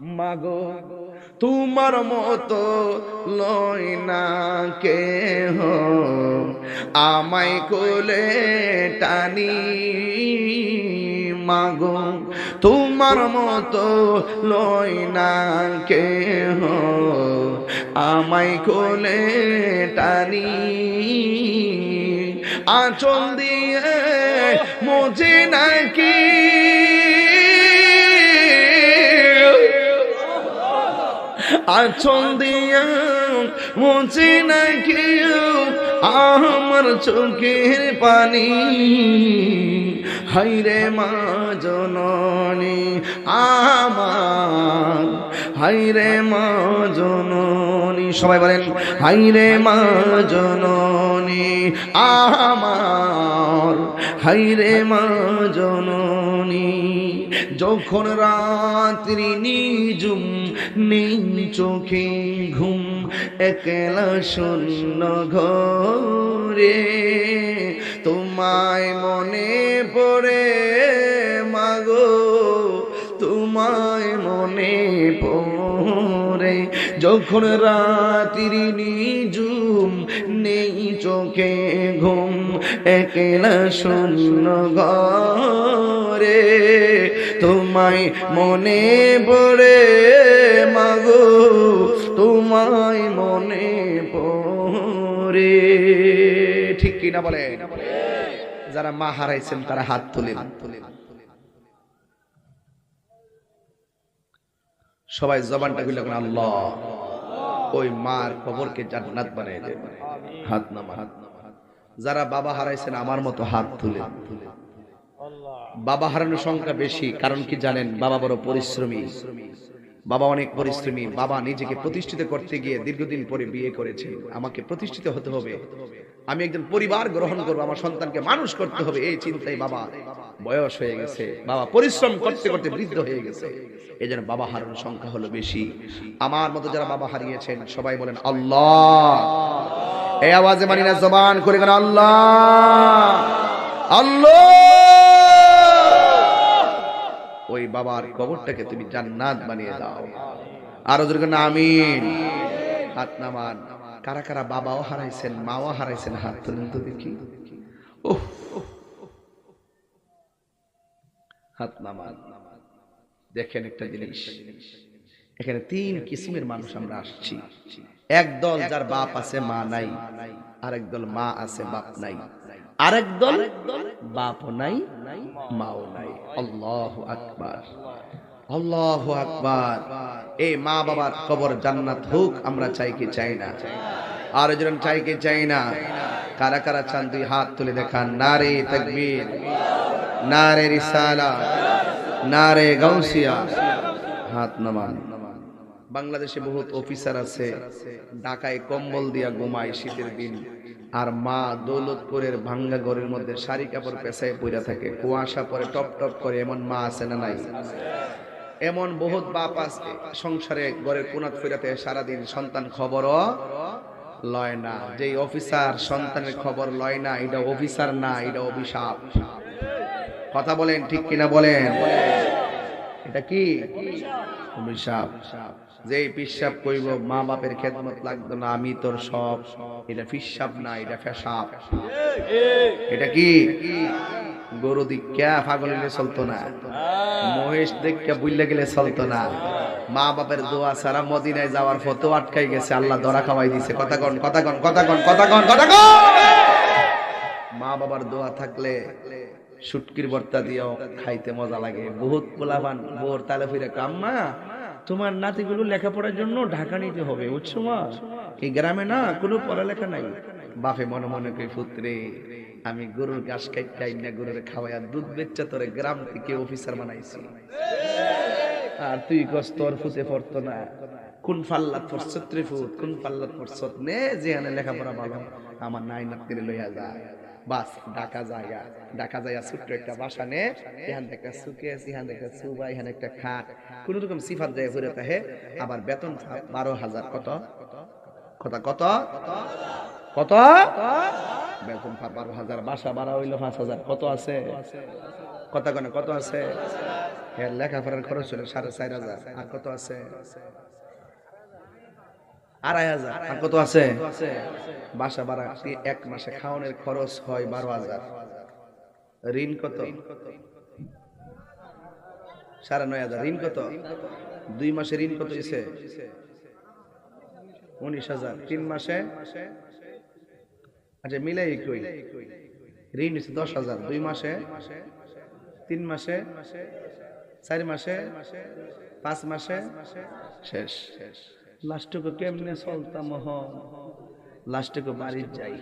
মাগো, তোমার মতো লয় না কে আমায় কোলে টানি মাগো, তোমার মতো লয় না কে আমায় কোলে টানি আচল দিয়ে মোজে নাকি আচল দিয়া মুছে না কেউ আমার চোখের পানি। হাইরে মা জননী, আমার। হাইরে মা জননী, সবাই বলেন হাইরে মা জননী, আমার। হাইরে মা জননী। যখন রাত্রি নিজুম নেই চোখে ঘুম, একলা শূন্য ঘরে তোমায় মনে পড়ে, মাগো, তোমায় মনে পড়ে। যখন রাত্রি নিজুম নেই চোখে ঘুম, একলা শূন্য ঘরে তোমায় মনে পড়ে, মাগো, তোমায় মনে পড়ে। ঠিক কিনা বলে যারা মা হারাইছেন, তারা হাত তুলে সবাই জবানটা খুলে আল্লাহ, ওই মার কবরকে জান্নাত বানিয়ে দেন। হাত নামা হাত যারা বাবা হারাইছেন, আমার মতো হাত তুলে বাবা হারানোর সংখ্যা বেশি, কারণ কি জানেন? বাবা বড় পরিশ্রমী। বাবা অনেক পরিশ্রমী। বাবা নিজেকে প্রতিষ্ঠিত করতে গিয়ে দীর্ঘদিন পরে বিয়ে করেছে। আমাকে প্রতিষ্ঠিত হতে হবে। আমি একজন পরিবার গ্রহণ করব, আমার সন্তানকে মানুষ করতে হবে, এই চিন্তায় বাবা বয়স হয়ে গেছে। বাবা পরিশ্রম করতে করতে বৃদ্ধ হয়ে গেছে। এই জন্য বাবা হারানোর সংখ্যা হলো বেশি। আমার মতো যারা বাবা হারিয়েছেন, সবাই বলেন, আল্লাহ! এই আওয়াজে মানি না জবান করে কেন আল্লাহ! আল্লাহ! ওই বাবার কবরটাকে তুমি জান্নাত বানিয়ে দাও। আরও জোরে না আমিন। হাত নামান। কারা কারা বাবাও হারাইছেন, মাও হারাইছেন, হাত তুলেন তো দেখি। হাত নামান। দেখেন একটা জিনিস। এখানে তিন কিসিমের মানুষ আমরা আসছি। এক দল যার বাপ আছে, মা নাই। আরেক দল মা আছে, বাপ নাই। আরেক দল বাপও নাই, মাও নাই। আল্লাহ আকবার। আল্লাহ আকবার। এই মা বাবার কবর জান্নাত হোক, আমরা চাই কি চাই না। আর একজন চাই কি চাই না? কারা কারা চান দুই হাত তুলে দেখান। নারে তাকবীর, নারে রিসালা, নারে গাউসিয়া। হাত নামান। বাংলাদেশে বহুত অফিসার আছে, ঢাকায় কম্বল দিয়া ঘুমায় শীতের দিন। আর মা দৌলতপুরের ভাঙ্গা ঘরের মধ্যে শাড়ি কাপড় পেছায় পইরা থাকে। কুয়াশা পরে টপ টপ করে এমন মা আছে না নাই? এমন বহুত বাপ আছে, সংসারে ঘরের কোনাত ফিরাতে সারাদিন সন্তান খবরও লয় না। যেই অফিসার সন্তানের খবর লয় না, এটা অফিসার না, এটা অভিশাপ। কথা বলেন ঠিক কিনা বলেন? এটা কি? অভিশাপ। যে পিসাব কইব মা বাপের খেদমত লাগতো না, আমি তোর সব। এটা পিসাব না, এটা ফেসাব এটা কি? গরু দিকা পাগল হইলে চলতো না। মহেশ দেখা বুঝলে গেলে চলতো না। মা বাপের দোয়া সারা মদিনায় যাওয়ার ফটো আটকাই গেছে, আল্লাহ ধরা খাওয়াই দিছে। কথা কন কথা কন কথা কন কথা কন কথা কন! মা বাবার দোয়া থাকলে সুটকির ভর্তা দিয়েও খাইতে মজা লাগে। বহুত পোলাপান বোর তালে ফিরে কাম্মা তোমার নাতিগুলো লেখাপড়ার জন্য ঢাকা নিতে হবে, বুঝছ মা? এই গ্রামে না কোনো পড়ালেখা নাই। বাপে মনে মনে কই পুত্রে, আমি গরুর ঘাস খাই না, গরুর খাওয়াইয়া দুধ বেচা তোরে গ্রাম থেকে অফিসার বানাইছি। আর তুই কস, তোর ফুতে পড়তো না। কোন পাল্লাত পড়ছত ত্রিফুত, কোন পাল্লাত পড়ছত নে, যেখানে লেখাপড়া ভালো, আমার নাই নাতিরে লইয়া যায় বাস জায়গা। জায়গা ছোট্ট একটা বাসা নে সুবা একটা খাট। কোন রকম সিফাত যায় ঘুরে তাহে আবার বেতন বারো হাজার। কত? কত কত? কত? বেতন বারো হাজার, বাসা ভাড়া হইল পাঁচ হাজার। কত আছে? গণে কত আছে? লেখাপড়ার খরচ হলো সাড়ে চার হাজার। আর কত আছে? আড়াই হাজার। আর কত আছে? বাসা ভাড়া এক মাসে খাওয়ানোর খরচ হয় বারো হাজার? ঋণ কত? সাড়ে নয় হাজার। ঋণ কত? দুই মাসে ঋণ কত হয়েছে উনিশ হাজার। তিন মাসে? আচ্ছা মিলাই কই? ঋণ হচ্ছে দশ হাজার। দুই মাসে? তিন মাসে? চার মাসে? পাঁচ মাসে? শেষ শেষ। লাস্টকে কেমনে চলতাম লাস্টকে বাড়ি যাই।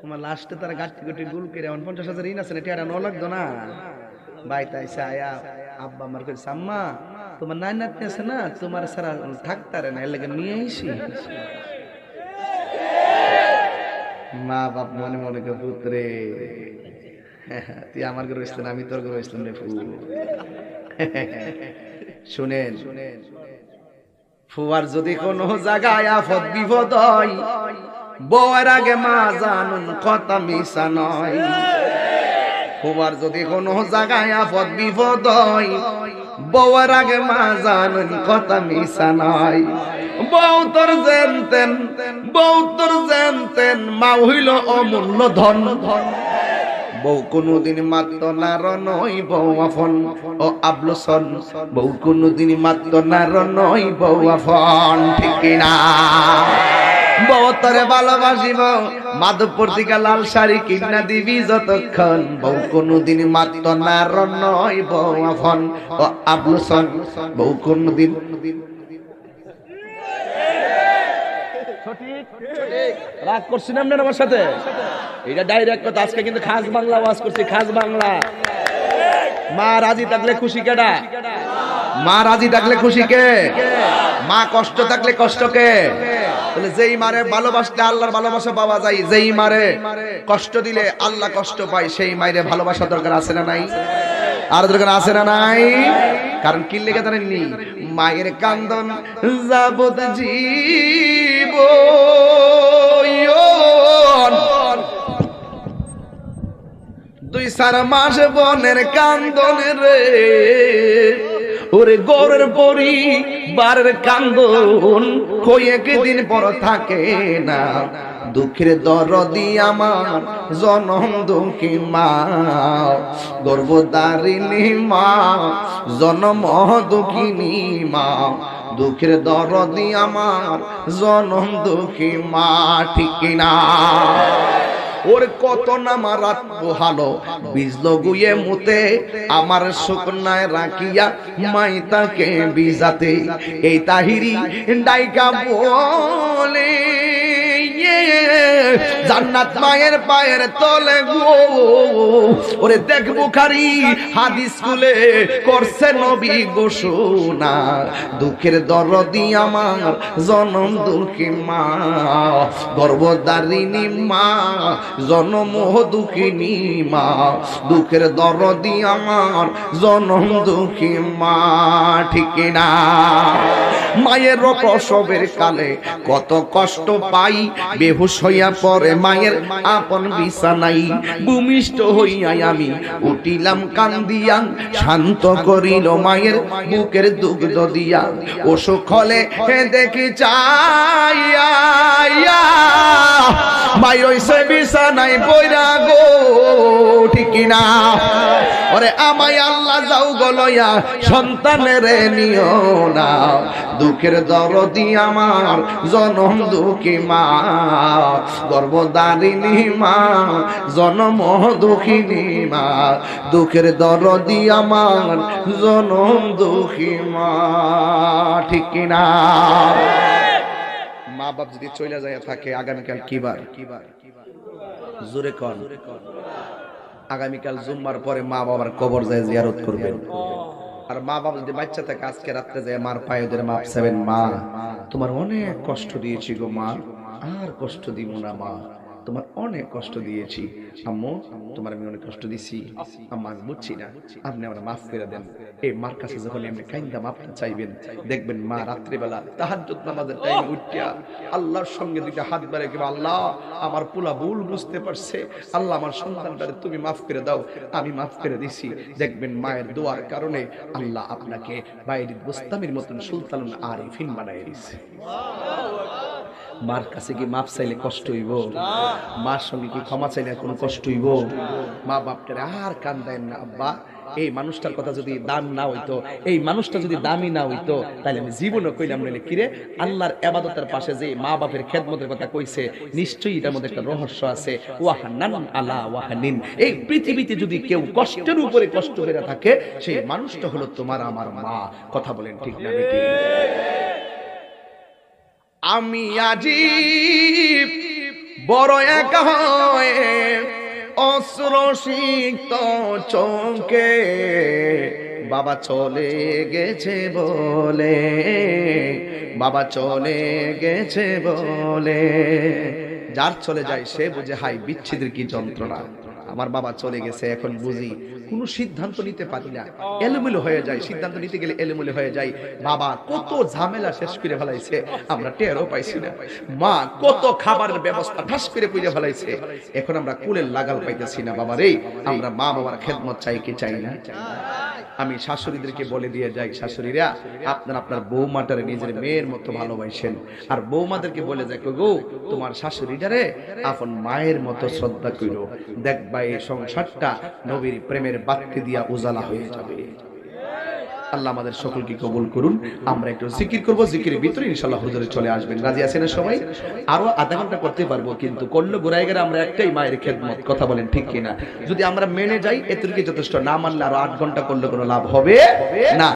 তোমার লাস্টে তারা গাছ গুটি গুল করে এমন পঞ্চাশ হাজার ঋণ আছে না এটা ন লাগতো না। ভাই তাই আয়া, আব্বা আমার কাছে আম্মা, তোমার নাই নাতনি আছে না, তোমার সারা থাকতারে না, এর লাগে নিয়ে আইসি। মা বাপ মনে মনে কে পুত্রে তুই আমার ঘরে আমি তোর ঘরে ফুল শুনেন। ফুয়ার যদি কোনো জায়গায় আফত বিপদ হয়, বউয়ের আগে মা জানুন কথা মিশা নয়। ফুয়ার যদি কোনো জায়গায় আফত বিপদ হয়, বউয়ের আগে মা জানুন কথা মিশা নয়। বউ তোর জেনতেন, বউ তোর জেনতেন, মা হইল অমূল্য ধন ধন। বউ কোনদিন মাত্র নার নই বউ আফন। ও আবলসন বউ কোনদিন মাত্র নার নই বউ আফন। ঠিক না বউ তরে ভালোবাসিব, মাধবপুর থেকে লাল শাড়ি কিনা দিবি যতক্ষণ। বউ কোনদিন মাত্র নার নই বউ আফন। ও আবলসন বউ কোনদিন রাগ করছেন আপনার আমার সাথে? এটা ডাইরেক্ট কথা আজকে কিন্তু খাস বাংলা ওয়াজ করছি খাস বাংলা। মা রাজি থাকলে খুশি কেডা? মা রাজি থাকলে খুশি কে? মা কষ্ট থাকলে কষ্ট কে? তাহলে যেই মারে ভালোবাসলে আল্লাহর ভালোবাসা পাওয়া যায় যেই মারে কষ্ট দিলে আল্লাহ কষ্ট পায় সেই মায়ের ভালোবাসা দরকার আছে না নাই? আর দরকার আছে না নাই? কারণ কি লেগে জানেননি? মায়ের কান্দন যাবত জীব দুই চার মাস বনের কান্দন রে। ওরে গরের পরি বারের কান্দন কয়েক দিন পর থাকে না। দুঃখের দরদি আমার, জনম দুঃখী মা। গর্ভদারিণী মা, জনম দুঃখিনী মা। দুঃখের দরদি আমার, জনম দুঃখী মা, ঠিক না ওর কত নামা রাত পোহালো বিজলো গুয়ে মুতে। আমার শুকনায় রাখিয়া মাই তাকে বিজাতে এই তাহিরি ডাইকা বলে জান্নাত মায়ের পায়ের তলে গো। ওরে দেখ বুখারি, হাদিস স্কুলে করছে নবী ঘোষণা। দুঃখের দরদি আমার, জনম দুঃখী মা। গর্ভদারিণী মা, জনম দুঃখিনী মা। দুঃখের দরদি আমার, জনম দুঃখী মা। ঠিক না? মায়ের প্রসবের কালে কত কষ্ট পাই, বেহুশ হইয়া পরে মায়ের আপন বিছানাই ভূমিষ্ঠ হইয়াই আমি উঠিলাম কান্দিয়া শান্ত করিল মায়ের বুকের দুগ্ধ দিয়া। অসুখ হলে হে দেখি চাইয়া মাই রইছে বিছানাই বইরা গো, ঠিক না ওরে আমায় আল্লাহ যাও গলয়া সন্তানের নিও না। দুঃখের দরদি আমার, জনম দুঃখী মা। গর্ভদারিণী মা, জনম দুঃখিনী মা। দুঃখের দরদি আমার, জনম দুঃখী মা। ঠিক না? মা বাপ যদি চলে যায় থাকে, আগামীকাল কিবার জোরে কন। আগামীকাল জুম্মার পরে মা বাবার কবর যায় জিয়ারত করবেন। আর মা বাবা যদি বাচ্চা থাকে আজকে রাত্রে যায় মার পায়ে ধরে মাপ সেবেন মা তোমার অনেক কষ্ট দিয়েছি গো মা আর কষ্ট দিব না মা। তোমার অনেক কষ্ট দিয়েছি। আম্মু, তোমার আমি অনেক কষ্ট দিছি। আম্মা, আমি বুঝছি না। আপনি আমার মাফ করে দেন। এই মার কাছে যখন এমনি কাইন্দা মাফ চাইবেন, দেখবেন মা রাত্রিবেলা তাহাজ্জুদ নামাজের টাইমে উঠিয়া আল্লাহর সঙ্গে দুইটা হাত বাড়ে কিংবা, আল্লাহ, আমার পোলা ভুল বুঝতে পারছে। আল্লাহ, আমার সন্তানটারে তুমি মাফ করে দাও। আমি মাফ করে দিছি। দেখবেন মায়ের দোয়ার কারণে আল্লাহ আপনাকে বাইরের বুস্তামির মতন সুলতান আরিফিন বানাই দিছে। মার কাছে কি মাপ চাইলে কষ্ট হইব? মার সঙ্গে কি ক্ষমা চাইলে কোনো কষ্ট হইব? মা বাপটারে আর কান দেন না, আব্বা। এই মানুষটার কথা যদি দাম না হইতো, এই মানুষটা যদি দামি না হইতো তাহলে আমি জীবনও কইলাম নইলে কিরে আল্লাহর এবাদতের পাশে যে মা বাপের খেদমতের কথা কইছে, নিশ্চয়ই এটার মধ্যে একটা রহস্য আছে। ওয়াহান্নান আলা ওয়াহানিন। এই পৃথিবীতে যদি কেউ কষ্টের উপরে কষ্ট করে থাকে, সেই মানুষটা হলো তোমার আমার মা। কথা বলেন ঠিক না, বেটি? আমি আজি বড় একা অশ্রসিক্ত চোখে। বাবা চলে গেছে বলে, বাবা চলে গেছে বলে। যার চলে যায়, সে বুঝে হাই বিচ্ছেদের কি যন্ত্রণা। আমার বাবা চলে গেছে, এখন বুঝি কোনো সিদ্ধান্ত নিতে পারি না। এলোমেলো হয়ে যায়, সিদ্ধান্ত নিতে গেলে এলোমেলো হয়ে যায়। বাবা কত ঝামেলা শেষ করে ফেলাইছে, আমরা টেরও পাইছি না। মা কত খাবারের ব্যবস্থা ঠাস করে করে ফেলাইছে। এখন আমরা কুলের লাগাল পাইতেছি না বাবা রে আমরা মা বাবার খেদমত চাই কি চাই না? আমি শাশুড়িদেরকে বলে দিয়ে যাই, শাশুড়িরা, আপনার আপনার বৌমাটারে, নিজের মেয়ের মতো ভালোবাসেন। আর বৌমাদেরকে বলে যাই গো, তোমার শাশুড়িটারে আপন মায়ের মতো শ্রদ্ধা করো দেখবা এই সংসারটা নবীর প্রেমের বাত্তি দিয়া উজালা হয়ে যাবে। আল্লাহ আমাদের সকলকে কবুল করুন। আমরা একটু জিকির করব, জিকিরের ভিতরে ইনশাল্লাহ হুজুরে চলে আসবেন। রাজি আছেন সবাই? আরও আধা ঘণ্টা করতে পারব, কিন্তু করলে গোড়ায় গেলে আমরা একটাই মায়ের খেদমত, কথা বলেন ঠিক কিনা? যদি আমরা মেনে যাই এতটুকু যথেষ্ট, না মানলে আরও আট ঘণ্টা করলে কোনো লাভ হবে না।